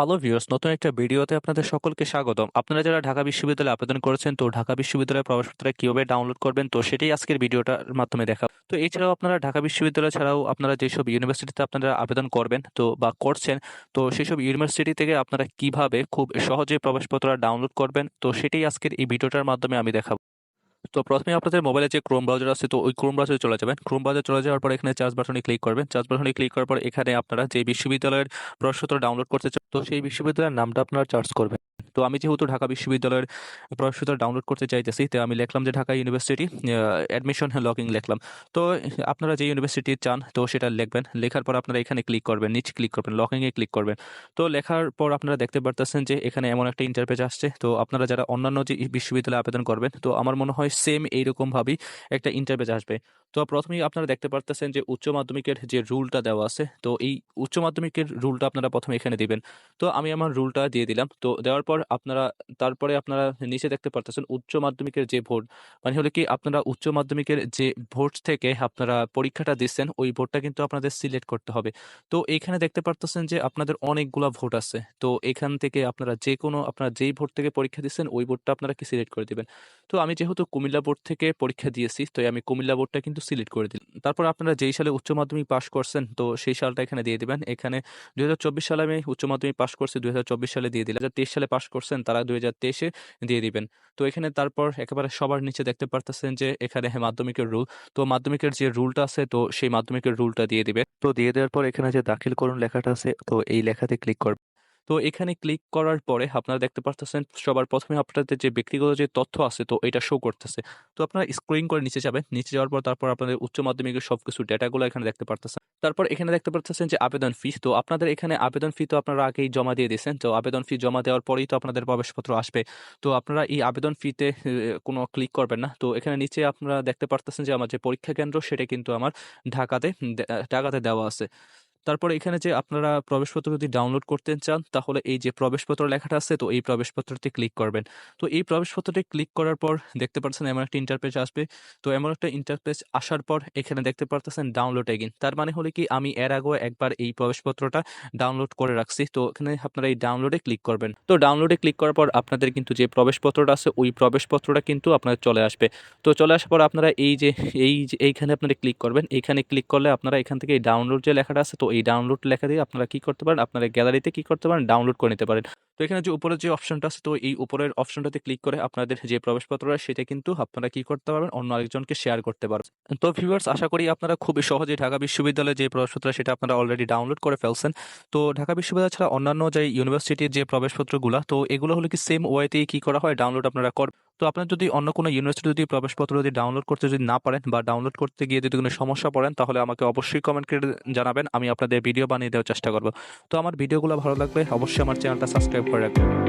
Hello viewers নতুন একটা ভিডিওতে আপনাদের সকলকে স্বাগতম। আপনারা যারা ঢাকা বিশ্ববিদ্যালয়ে আবেদন করেছেন, তো ঢাকা বিশ্ববিদ্যালয়ের প্রবেশপত্র কীভাবে ডাউনলোড করবেন, তো সেটাই আজকের ভিডিওটার মাধ্যমে দেখা তো এছাড়াও আপনারা ঢাকা বিশ্ববিদ্যালয় ছাড়াও আপনারা যেসব ইউনিভার্সিটিতে আপনারা আবেদন করবেন, তো বা করছেন, তো সেসব ইউনিভার্সিটি থেকে আপনারা কীভাবে খুব সহজে প্রবেশপত্র ডাউনলোড করবেন, তো সেটাই আজকের এই ভিডিওটার মাধ্যমে আমি দেখাবো। তো প্রথমে আপনাদের মোবাইলে যে ক্রোম ব্রাউজার আছে, তো ওই ক্রোম ব্রাউজারে চলে যাবেন। ক্রোম ব্রাউজার চলে যাওয়ার পর এখানে চার্জ বাটনে ক্লিক করবেন। চার্জ বাটনে ক্লিক করার পর এখানে আপনারা যে বিশ্ববিদ্যালয়ের প্রশ্নপত্র ডাউনলোড করতে চান, তো সেই বিশ্ববিদ্যালয়ের নামটা আপনারা চার্জ করবেন। তো আমি যেহেতু ঢাকা বিশ্ববিদ্যালয়ের প্রবেশপত্র ডাউনলোড করতে চাইতেছি, তো আমি লিখলাম যে ঢাকা ইউনিভার্সিটি অ্যাডমিশন লগিং লিখলাম। তো আপনারা যে ইউনিভার্সিটি চান, তো সেটা লিখবেন। লেখার পর আপনারা এখানে ক্লিক করবেন, নিচে ক্লিক করবেন লগিংয়ে ক্লিক করবেন। তো লেখার পর আপনারা দেখতে পারতেছেন যে এখানে এমন একটা ইন্টারপেজ আসছে। তো আপনারা যারা অন্যান্য যে বিশ্ববিদ্যালয়ে আবেদন করবেন, তো আমার মনে হয় সেম এইরকমভাবেই একটা ইন্টারপেজ আসবে। তো প্রথমেই আপনারা দেখতে পারতেছেন যে উচ্চ মাধ্যমিকের যে রুলটা দেওয়া আছে, তো এই উচ্চ মাধ্যমিকের রুলটা আপনারা প্রথমে এখানে দিবেন। তো আমি আমার রুলটা দিয়ে দিলাম। তো দেওয়ার পর আপনারা, তারপরে আপনারা নিচে দেখতে পারতেছেন উচ্চ মাধ্যমিকের যে ভোট মানে হলো কি আপনারা উচ্চ মাধ্যমিকের যে ভোট থেকে আপনারা পরীক্ষাটা দিচ্ছেন, ওই ভোটটা কিন্তু আপনাদের সিলেক্ট করতে হবে। তো এখানে দেখতে পারতেছেন যে আপনাদের অনেকগুলা ভোট আছে। তো এখান থেকে আপনারা যে কোনো আপনারা যেই ভোট থেকে পরীক্ষা দিচ্ছেন, ওই ভোটটা আপনারা কি সিলেক্ট করে দিবেন। তো আমি যেহেতু কুমিল্লা বোর্ড থেকে পরীক্ষা দিয়েছি, তো আমি কুমিল্লা বোর্ডটা কিন্তু সিলেক্ট করে দিলাম। তারপর আপনারা যেই সালে উচ্চ মাধ্যমিক পাস করছেন, তো সেই সালটা এখানে দিয়ে দিবেন। এখানে দু হাজার চব্বিশ সালে আমি উচ্চ মাধ্যমিক পাস করছি দু হাজার চব্বিশ সালে দিয়ে দিলাম। তেইশ সালে পাস করছেন, তারা দুই হাজার তেইশে দিয়ে দিবেন। তো এখানে তারপর একেবারে সবার নিচে দেখতে পারতেছেন যে এখানে হ্যাঁ মাধ্যমিকের রুল তো মাধ্যমিকের যে রুলটা আছে, তো সেই মাধ্যমিকের রুলটা দিয়ে দিবে। তো দিয়ে দেওয়ার পর এখানে যে দাখিল করুন লেখাটা আছে, তো এই লেখাতে ক্লিক করবে। তো এখানে ক্লিক করার পরে আপনারা দেখতে পারতেছেন সবার প্রথমে আপনাদের যে ব্যক্তিগত যে তথ্য আছে, তো এটা শো করতেছে। তো আপনারা স্ক্রিন করে নিচে যাবেন, নিচে যাওয়ার পর তারপর আপনাদের উচ্চ মাধ্যমিকের সব কিছু ডেটাগুলো এখানে দেখতে পারতেছেন। তারপর এখানে দেখতে পারতেছেন যে আবেদন ফি তো আপনাদের এখানে আবেদন ফি তো আপনারা আগেই জমা দিয়ে দিয়েছেন, তো আবেদন ফি জমা দেওয়ার পরেই তো আপনাদের প্রবেশপত্র আসবে। তো আপনারা এই আবেদন ফিতে কোনো ক্লিক করবেন না। তো এখানে নিচে আপনারা দেখতে পারতেছেন যে আমার যে পরীক্ষা কেন্দ্র, সেটা কিন্তু আমার ঢাকাতে ঢাকাতে দেওয়া আছে। তারপর এখানে যে আপনারা প্রবেশপত্র যদি ডাউনলোড করতে চান, তাহলে এই যে প্রবেশপত্র লেখাটা আছে, তো এই প্রবেশপত্রটি ক্লিক করবেন। তো এই প্রবেশপত্রটি ক্লিক করার পর দেখতে পাচ্ছেন এমন একটা ইন্টারপেজ আসবে। তো এমন একটা ইন্টারপেজ আসার পর এখানে দেখতে পারতেছেন ডাউনলোড এগিন তার মানে হলে কি, আমি এর আগেও একবার এই প্রবেশপত্রটা ডাউনলোড করে রাখছি। তো এখানে আপনারা এই ডাউনলোডে ক্লিক করবেন। তো ডাউনলোডে ক্লিক করার পর আপনাদের কিন্তু যে প্রবেশপত্রটা আছে, ওই প্রবেশপত্রটা কিন্তু আপনাদের চলে আসবে। তো চলে আসার পর আপনারা এই যে এই যে, এইখানে আপনারা ক্লিক করবেন। এইখানে ক্লিক করলে আপনারা এখান থেকে এই ডাউনলোড যে লেখাটা আছে, তো এই ডাউনলোড লেখা দিয়ে আপনারা কি করতে পারেন? আপনারা গ্যালারিতে কি করতে পারেন? ডাউনলোড করে নিতে পারেন। তো এখানে যে উপরের যে অপশনটা আছে, তো এই উপরের অপশনটাতে ক্লিক করে আপনাদের যে প্রবেশপত্র সেটা কিন্তু আপনারা কি করতে পারবেন? অন্য আরেকজনকে শেয়ার করতে পারবেন। তো ভিউয়ার্স আশা করি আপনারা খুবই সহজে ঢাকা বিশ্ববিদ্যালয়ে যে প্রবেশপত্র সেটা আপনারা অলরেডি ডাউনলোড করে ফেলছেন। তো ঢাকা বিশ্ববিদ্যালয় ছাড়া অন্যান্য যে ইউনিভার্সিটির যে প্রবেশপত্রগুলো, তো এগুলো হলো কি সেম ওয়েতেই কি করা হয়? ডাউনলোড আপনারা কর তো আপনার যদি অন্য কোনো ইউনিভার্সিটি যদি প্রবেশপত্র যদি ডাউনলোড করতে যদি না পারেন বা ডাউনলোড করতে গিয়ে যদি কোনো সমস্যা পড়েন, তাহলে আমাকে অবশ্যই কমেন্ট করে জানাবেন। আমি আপনাদের ভিডিও বানিয়ে দেওয়ার চেষ্টা করব। তো আমার ভিডিওগুলো ভালো লাগবে অবশ্যই আমার চ্যানেলটা সাবস্ক্রাইব করে রাখবেন।